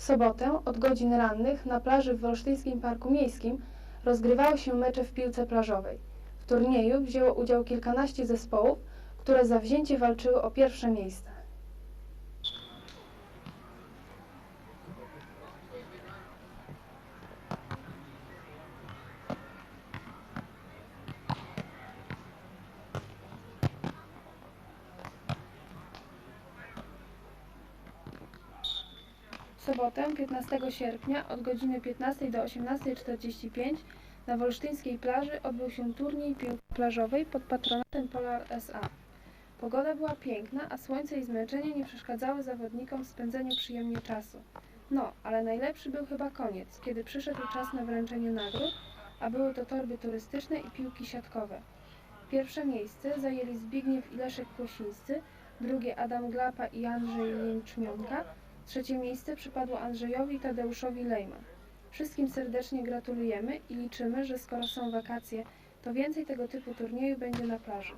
W sobotę od godzin rannych na plaży w Wolsztyńskim Parku Miejskim rozgrywały się mecze w piłce plażowej. W turnieju wzięło udział kilkanaście zespołów, które zawzięcie walczyły o pierwsze miejsce. Sobotę 15 sierpnia od godziny 15 do 18.45 na wolsztyńskiej plaży odbył się turniej piłki plażowej pod patronatem Polar SA. Pogoda była piękna, a słońce i zmęczenie nie przeszkadzały zawodnikom w spędzeniu przyjemnie czasu. No, ale najlepszy był chyba koniec, kiedy przyszedł czas na wręczenie nagród, a były to torby turystyczne i piłki siatkowe. Pierwsze miejsce zajęli Zbigniew i Leszek Kłosińscy, drugie Adam Glapa i Andrzej Jęczmionka, Trzecie miejsce przypadło Andrzejowi Tadeuszowi Lejman. Wszystkim serdecznie gratulujemy i liczymy, że skoro są wakacje, to więcej tego typu turnieju będzie na plaży.